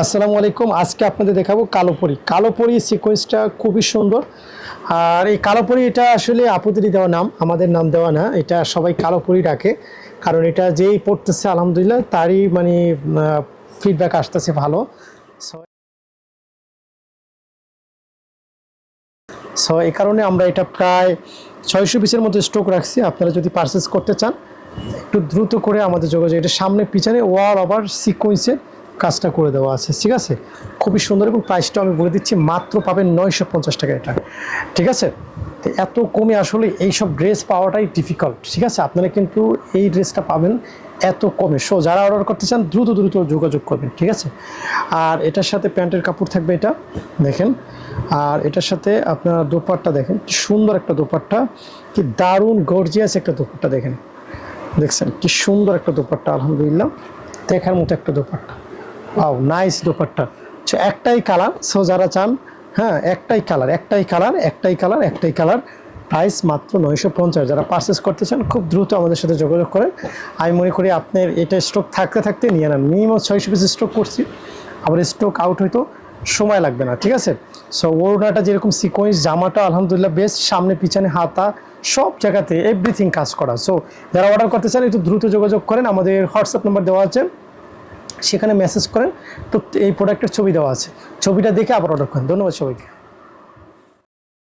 আসসালামু আলাইকুম। আজকে আপনাদের দেখাবো কালোপরি। কালোপরি সিকোয়েন্সটা খুবই সুন্দর। আর এই কালোপরি এটা আসলে আপুদেরই দেওয়া নাম, আমাদের নাম দেওয়া না। এটা সবাই কালোপরি ডাকে। কারণ এটা যেই পড়তেছে, আলহামদুলিল্লাহ, তারই মানে ফিডব্যাক আসতেছে ভালো। সো এই কারণে আমরা এটা প্রায় ছয়শো পিসের মতো স্টক রাখছি। আপনারা যদি পারচেস করতে চান, একটু দ্রুত করে আমাদের যোগাযোগ। এটা সামনে পিছনে ওয়াল ওভার সিকোয়েন্সের কাজটা করে দেওয়া আছে, ঠিক আছে? খুবই সুন্দর এবং প্রাইসটা আমি বলে দিচ্ছি, মাত্র পাবেন নয়শো পঞ্চাশ টাকা এটা, ঠিক আছে? তো এত কমে আসলে এইসব ড্রেস পাওয়াটাই ডিফিকাল্ট ঠিক আছে? আপনারা কিন্তু এই ড্রেসটা পাবেন এত কমে। সো যারা অর্ডার করতে চান, দ্রুত দ্রুত যোগাযোগ করবেন, ঠিক আছে? আর এটার সাথে প্যান্টের কাপড় থাকবে এটা, দেখেন। আর এটার সাথে আপনার দোপাট্টা দেখেন সুন্দর একটা দোপাট্টা, কি দারুণ গর্জিয়াস একটা দোপাট্টা দেখেন। দেখছেন, কি সুন্দর একটা দোপাট্টা, আলহামদুলিল্লাহ। দেখার মতো একটা দোপাট্টা। আও নাইস দোপাট্টা। একটাই কালার সো যারা চান হ্যাঁ একটাই কালার একটাই কালার একটাই কালার একটাই কালার প্রাইস মাত্র নয়শো পঞ্চাশ। যারা পারচেস করতে চান, খুব দ্রুত আমাদের সাথে যোগাযোগ করেন। আমি মনে করি আপনার এটা স্টক থাকতে থাকতে নিয়ে নেন। মিনিমাম ছয়শো পিস স্টক করছি। আবার স্টক আউট হয়তো সময় লাগবে না, ঠিক আছে? সো ওড়নাটা যেরকম সিকোয়েন্স জামাটা আলহামদুলিল্লাহ বেস্ট সামনে, পিছনে, হাতা, সব জায়গাতে এভরিথিং কাজ করা। সো যারা অর্ডার করতে চান, একটু দ্রুত যোগাযোগ করেন। আমাদের হোয়াটসঅ্যাপ নাম্বার দেওয়া আছে। সেখানে মেসেজ করেন, তো এই প্রোডাক্টের ছবি দেওয়া আছে। ছবিটা দেখে আবার অর্ডার করেন। ধন্যবাদ সবাইকে।